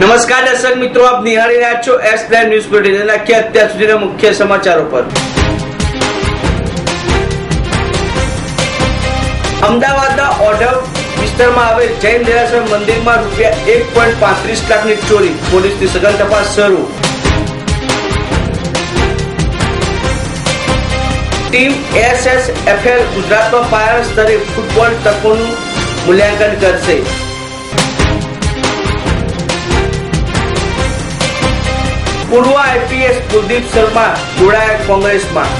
નમસ્કાર દર્શક મિત્રો, આપ નિહાળી રહ્યા છો એસ પ્રાઇમ ન્યૂઝ બુલેટિન નાખીએ અત્યાર સુધીના મુખ્ય સમાચારો પર. અમદાવાદના ઓઢવ વિસ્તારમાં આવેલ જૈન દેરાસર મંદિરમાં રૂપિયા એક પોઈન્ટ પાંત્રીસ લાખની ચોરી. પોલીસની સઘન તપાસ શરૂ. ટીમ એસએસએફએલ ગુજરાતમાં પાયા સ્તરે ફૂટબોલ તકોનું મૂલ્યાંકન કરશે. પૂર્વ આઈપીએસ કુલદીપ શર્મા જોડાયા કોંગ્રેસમાં.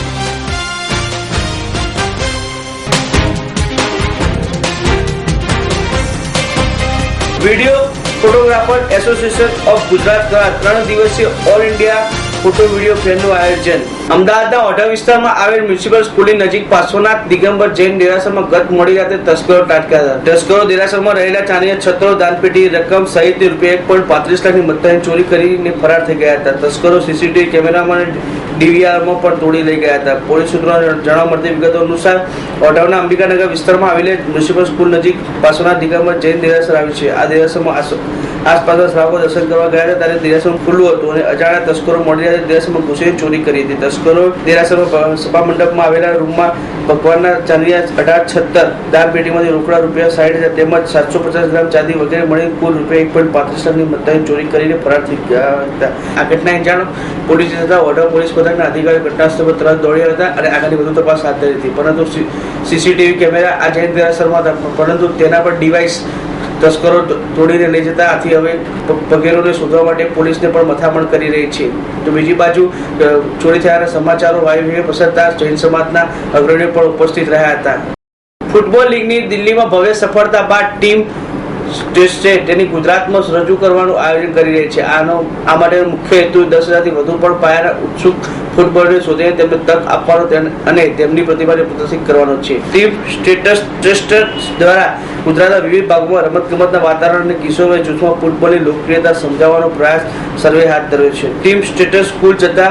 Video photographer association of Gujarat દ્વારા ત્રણ દિવસીય ઓલ ઇન્ડિયા ફોટો વીડિયો ફેરનું આયોજન. અમદાવાદના ઓઢા વિસ્તારમાં આવેલ મ્યુનિસિપલ સ્કૂલની નજીક પાર્શ્વનાથ દિગંબર જૈન દેરાસરમાં ગત મોડી રાતે તસ્કરો ટાટક્યા હતા. તસ્કરો દેરાસરમાં રહેલા ચાંદીના છત્રો, દાનપેટી, રકમ સહિત રૂપિયા એક પોઈન્ટ પાંત્રીસ લાખની મતદાન ચોરી કરીને ફરાર થઈ ગયા હતા. તસ્કરો સીસીટીવી કેમેરામાં ડીવીઆરમાં પણ તોડી લઈ ગયા હતા. પોલીસ સૂત્રોને જાણવા મળતી વિગતો અનુસાર, ઓઢાવના અંબિકાનગર વિસ્તારમાં આવેલી મ્યુનિસિપલ સ્કૂલ નજીક પાર્શ્વનાથ દિગંબર જૈન દેરાસર આવી છે. આ દેરાસરમાં આસ- આસપાસના શ્રાવકો દર્શન કરવા ગયા હતા. ત્યારે દેરાસર ખુલ્લું હતું અને અજાણ્યા તસ્કરો મળી રહ્યા દેરાસરમાં ઘૂસી ચોરી કરી હતી. તસ્કરો દેરાસરમાં સભા મંડપમાં આવેલા રૂમમાં ભગવાનના ચાંદીના અઢાર છત્તર દાન પેટીમાંથી રોકડા રૂપિયા સાઠ હજાર તેમજ સાતસો પચાસ ગ્રામ ચાંદી વગેરે મળી કુલ રૂપિયા એક પોઈન્ટ પાંત્રીસ લાખની મતદાન ચોરી કરીને ફરાર થઈ ગયા હતા. આ ઘટના જાણ પોલીસ તથા વડોદરા પોલીસ મથકના અધિકારી ઘટનાસ્થળ પર તરત દોડ્યા હતા અને આગળની વધુ તપાસ હાથ ધરી હતી. પરંતુ સીસીટીવી કેમેરા આ જૈન દેરાસરમાં હતા પરંતુ તેના પર ડિવાઇસ તસ્કરો તોડીને લઈ જતા. આથી હવે પગેરોને શોધવા માટે પોલીસને પણ મથામણ કરી રહી છે. તો બીજી બાજુ ચોરી થયાના સમાચારો વાયુ પસરતા જૈન સમાજના અગ્રણીઓ પણ ઉપસ્થિત રહ્યા હતા. ફૂટબોલ લીગની દિલ્હીમાં ભવ્ય સફળતા બાદ ટીમ ટેસ્ટે તેની ગુજરાતમાં રજૂ કરવાનું આયોજન કરી રહી છે. આનો, આ માટે મુખ્ય હેતુ દસ હજારથી વધુ પણ પાયાના ઉત્સુક ફૂટબોલને શોધીને તેમને તક આપવાનો અને તેમની પ્રતિભાને પ્રદર્શિત કરવાનો છે. ટીમ સ્ટેટસ ટ્રસ્ટ દ્વારા ગુજરાતના વિવિધ ભાગોમાં રમતગમતના વાતાવરણ અને કિશોરવય જૂથમાં ફૂટબોલની લોકપ્રિયતા સમજાવવાનો પ્રયાસ સર્વે હાથ ધર્યો છે. ટીમ સ્ટેટસ સ્કૂલ જતા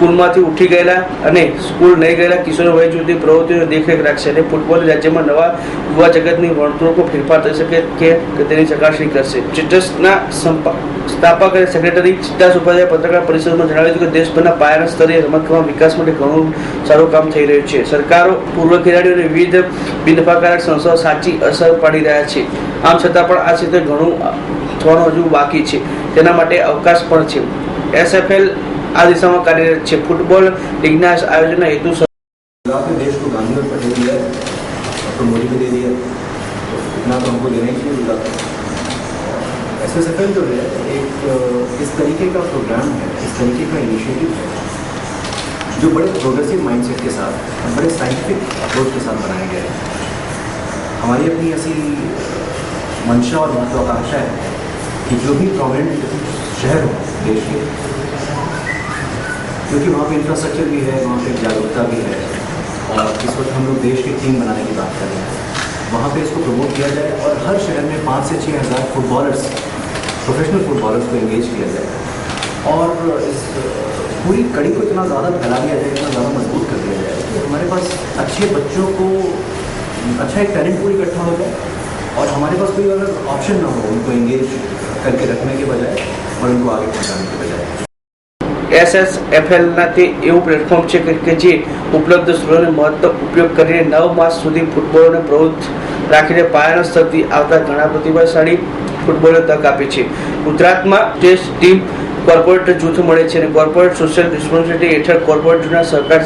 સ્કૂલમાંથી ઉઠી ગયેલા અને સ્કૂલ નહીં ગયેલા કિશોર વય સુધી પ્રવૃત્તિઓની દેખરેખ રાખશે અને ફૂટબોલ રાજ્યમાં નવા યુવા જગતની વર્તણૂકો ફેરફાર થઈ શકે કે તેની ચકાસણી કરશે. ચિટ્ટસના સંપા- સ્થાપક અને સેક્રેટરી ચિત્તાસ ઉપાધ્યાય પત્રકાર પરિષદમાં જણાવ્યું હતું કે દેશભરના પાયાના સ્તરે રમતગમત વિકાસ માટે ઘણું સારું કામ થઈ રહ્યું છે. સરકારો, પૂર્વ ખેલાડીઓ અને વિવિધ બિનફાકારક સંસ્થાઓ સાચી અસર પાડી રહ્યા છે. આમ છતાં પણ આ ક્ષેત્રે ઘણું થવાનું હજુ બાકી છે. તેના માટે અવકાશ પણ છે. એસએફએલ આ દિશામાં કાર્યરત છે ફૂટબોલ લીગના આયોજનના હેતુ आपने देश को गांधी और पटेल दिया है डॉक्टर मोदी को दे दिया तो इतना तो हमको देना ही चाहिए Gujarat S S F L जो है एक अ, इस तरीके का प्रोग्राम है इस तरीके का इनिशिएटिव है जो बड़े प्रोग्रेसिव माइंडसेट के साथ और बड़े साइंटिफिक अप्रोच के साथ बनाया गया है हमारी अपनी ऐसी मंशा और महत्वाकांक्षा है कि जो भी प्रोमिनेंट शहर हो देश के क्योंकि वहाँ पे इंफ्रास्ट्रक्चर भी है, वहाँ पे जागरूकता भी है। और इस वक्त हम लोग देश की टीम बनाने की बात कर रहे हैं। वहाँ पे इसको प्रमोट किया जाए और हर शहर में पाँच से छः हज़ार फुटबॉलर्स प्रोफेशनल फुटबॉलर्स को एंगेज किया जाए। और इस, पूरी कड़ी को इतना ज़्यादा फैला दिया जाए, इतना ज़्यादा मज़बूत कर दिया जाए कि हमारे पास अच्छे बच्चों को अच्छा एक टैलेंट पूल इकट्ठा हो जाए और हमारे पास कोई अगर ऑप्शन ना हो उनको एंगेज करके रखने के बजाय और उनको आगे पहुँचाने के बजाय। એસએસએફએલના તે એવું પ્લેટફોર્મ છે કે જે ઉપલબ્ધ સ્ત્રોતોનો મહત્તમ ઉપયોગ કરીને નવ માસ સુધી ફૂટબોલને પ્રવૃત્ત રાખીને પાયાના સ્તરથી આવતા ઘણા પ્રતિભાશાળી ફૂટબોલને તક આપી છે. ગુજરાતમાં ટેસ્ટ ટીમ કોર્પોરેટ જૂથ મળે છે અને કોર્પોરેટ સોશિયલ રિસ્પોન્સિબિલિટી હેઠળ કોર્પોરેટ જૂથના સરકાર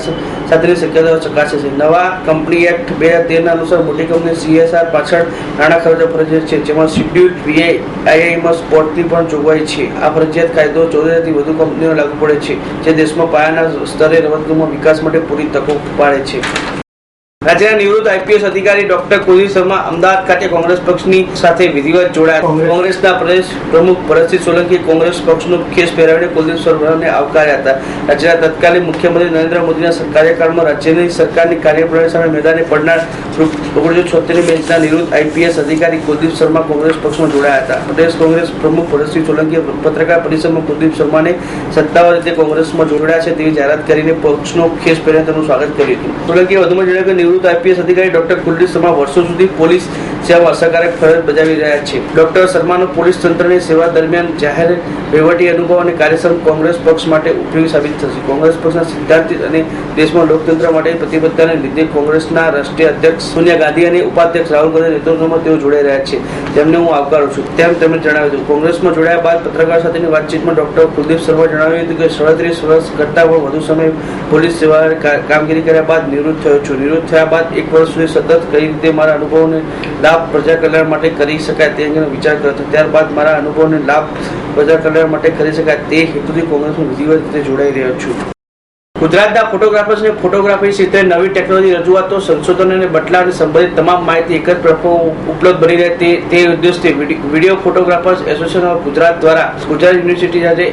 સાથેની શક્યતાઓ ચકાસે છે. નવા કંપની એક્ટ બે હજાર તેરના અનુસાર મોટી કંપની સીએસઆર પાછળ નાણાં ખર્ચો ફરજિયાત છે, જેમાં શિડ્યુલ વીઆઈઆઈમાં સ્પોર્ટની પણ જોગવાઈ છે. આ ફરજિયાત કાયદો ચૌદથી વધુ કંપનીઓ લાગુ પડે છે, જે દેશમાં પાયાના સ્તરે રમતગમતમાં વિકાસ માટે પૂરી તકો પાડે છે. રાજ્યના નિવૃત્ત આઈપીએસ અધિકારી ડોક્ટર કુલદીપ શર્મા અમદાવાદ ખાતે કોંગ્રેસ પક્ષની સાથે વિધિવત જોડાયા. કોંગ્રેસના પ્રદેશ પ્રમુખ ભરતસિંહ સોલંકી કોંગ્રેસ પક્ષનું ખેસ પહેરાવીને કુલદીપ શર્માને આવકાર્યા હતા. રાજ્યના તત્કાલીન મુખ્યમંત્રી નરેન્દ્ર મોદીના કાર્યકાળમાં રાજ્યની સરકારની કાર્યપ્રણાલી સામે મેદાને પડનાર ઓગણીસો છોતેરની બેન્ચના નિવૃત્ત આઈપીએસ અધિકારી કુલદીપ શર્મા કોંગ્રેસ પક્ષમાં જોડાયા હતા. પ્રદેશ કોંગ્રેસ પ્રમુખ ભરતસિંહ સોલંકીએ પત્રકાર પરિષદમાં કુલદીપ શર્માને સત્તાવાર રીતે કોંગ્રેસમાં જોડાયા છે તેવી જાહેરાત કરીને પક્ષનો ખેસ પહેરીને તેનું સ્વાગત કર્યું હતું. સોલંકીએ વધુમાં જણાવ્યું કે નિવૃત્ત આઈપીએસ અધિકારી ડોક્ટર કુલદીપ શર્મા વર્ષો સુધી પોલીસ સેવામાં અસરકારક ફરજ બજાવી રહ્યા છે. ડોક્ટર શર્માનો પોલીસ તંત્રની સેવા દરમિયાન જાહેર વહીવટી અનુભવ અને કાર્યક્ષમ કોંગ્રેસ પક્ષ માટે ઉપયોગી સાબિત થશે. કોંગ્રેસ પક્ષના સિદ્ધાંતિક અને દેશમાં લોકતંત્ર માટે પ્રતિબદ્ધતાને લીધે કોંગ્રેસના રાષ્ટ્રીય અધ્યક્ષ સોનિયા ગાંધી અને ઉપાધ્યક્ષ રાહુલ ગાંધી નેતૃત્વમાં તેઓ જોડાઈ રહ્યા છે. તેમને હું આવકારું છું. તેમ તેમણે જણાવ્યું હતું. કોંગ્રેસમાં જોડાયા બાદ પત્રકાર સાથેની વાતચીતમાં ડોક્ટર કુલદીપ શર્મા જણાવ્યું હતું કે સાડત્રીસ વર્ષ કરતાં પણ વધુ સમય પોલીસ સેવા કામગીરી કર્યા બાદ નિવૃત્ત થયો છું. નિવૃત્ત થયા બાદ એક વર્ષ સુધી સતત કઈ રીતે મારા અનુભવને લાભ પ્રજા કલ્યાણ માટે કરી શકાય તે અંગેનો વિચાર કર્યો હતો. ત્યારબાદ મારા અનુભવને લાભ પ્રજા કલ્યાણ માટે કરી શકાય તે હેતુથી કોંગ્રેસમાં વિધિવત રીતે જોડાઈ રહ્યો છું. ગુજરાતના ફોટોગ્રાફર્સને ફોટોગ્રાફી ક્ષેત્રે નવી ટેકનોલોજી રજૂઆતો, સંશોધન અને બદલાવ અને સંબંધિત તમામ માહિતી એક જ પ્લેટફોર્મ ઉપલબ્ધ બની રહે તે તે ઉદ્દેશથી video photographers association of Gujarat દ્વારા ગુજરાત યુનિવર્સિટી આજે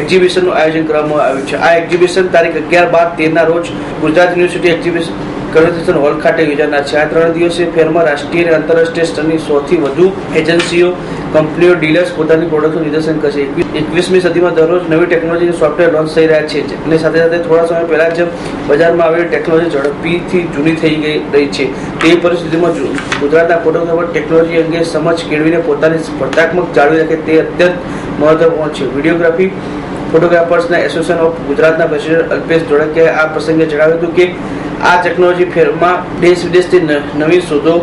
એક્ઝિબિશનનું આયોજન કરવામાં આવ્યું છે. આ એક્ઝિબિશન તારીખ અગિયાર બાર તેરના રોજ Gujarat university exhibition convention hall ખાતે યોજાનાર છે. આ ત્રણ દિવસીય ફેરમાં રાષ્ટ્રીય અને આંતરરાષ્ટ્રીય સ્તરની સૌથી વધુ એજન્સીઓ, કંપનીઓ, ડીલર્સ પોતાની પ્રોડક્ટનું નિદર્શન કરશે. એકવીસમી સદીમાં દરરોજ નવી ટેકનોલોજી સોફ્ટવેર લોન્ચ થઈ રહ્યા છે. અને સાથે સાથે થોડા સમય પહેલા જ બજારમાં આવેલી ટેકનોલોજી ઝડપીથી જૂની થઈ ગઈ રહી છે. તે પરિસ્થિતિમાં ગુજરાતના ફોટોગ્રાફર ટેકનોલોજી અંગે સમજ કેળવીને પોતાની સ્પર્ધાત્મક જાળવી રાખે તે અત્યંત મહત્વપૂર્ણ છે. વિડીયોગ્રાફી ફોટોગ્રાફર્સના એસોસિએશન ઓફ ગુજરાતના પ્રેસિડેન્ટ અલ્પેશ ધોળકિયાએ આ પ્રસંગે જણાવ્યું હતું કે આ ટેકનોલોજી ફેરમાં દેશ વિદેશથી નવી શોધો,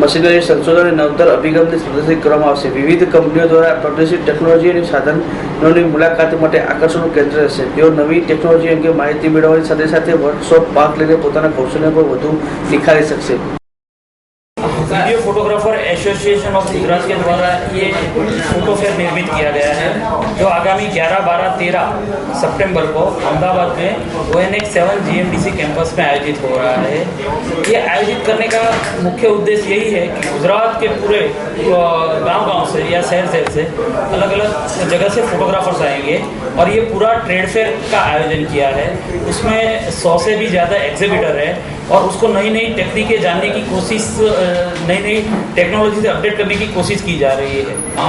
મશીનરી સંશોધન નવતર અભિગમને પ્રદર્શિત કરવામાં આવશે. વિવિધ કંપનીઓ દ્વારા પ્રદર્શિત ટેકનોલોજી અને સાધનોની મુલાકાત માટે આકર્ષણનું કેન્દ્ર રહેશે. તેઓ નવી ટેકનોલોજી અંગે માહિતી મેળવવાની સાથે સાથે વર્કશોપ ભાગ લઈને પોતાના કૌશલ્ય પર વધુ નિખારી શકશે. एसोसिएशन ऑफ़ गुजरात के द्वारा ये फ़ोटो फेयर निर्मित किया गया है, जो आगामी 11 12 13 सितंबर को अहमदाबाद में O N X seven G M D C campus में आयोजित हो रहा है। ये आयोजित करने का मुख्य उद्देश्य यही है कि गुजरात के पूरे गाँव गाँव से या शहर शहर से अलग अलग जगह से फोटोग्राफर्स आएँगे और ये पूरा ट्रेड फेयर का आयोजन किया है। उसमें सौ से भी ज़्यादा एग्जिबिटर है। और उसको नई नई टेक्निकें जानने की कोशिश अ, नई नई टेक्नोलॉजी से अपडेट करने की कोशिश की जा रही है अ,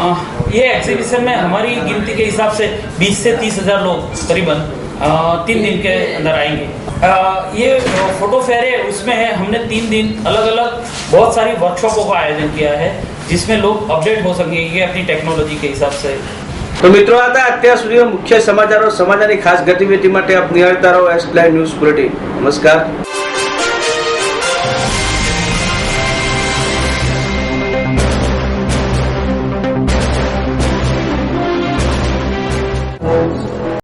ये एग्जीबिशन में हमारी गिनती के हिसाब से 20 से तीस हजार लोग करीबन अ, तीन दिन के अंदर आएंगे अ, ये फोटो फेयर है उसमें है हमने तीन दिन अलग अलग बहुत सारी वर्कशॉपों का आयोजन किया है जिसमें लोग अपडेट हो सकेंगे अपनी टेक्नोलॉजी के हिसाब से તો મિત્રો આ હતા અત્યાર સુધીના મુખ્ય સમાચારો સમાચારની ખાસ ગતિવિધિ માટે આપ નિહાળતા રહો એસ લાઈવ ન્યૂઝ બુલેટિન નમસ્કાર Thank you.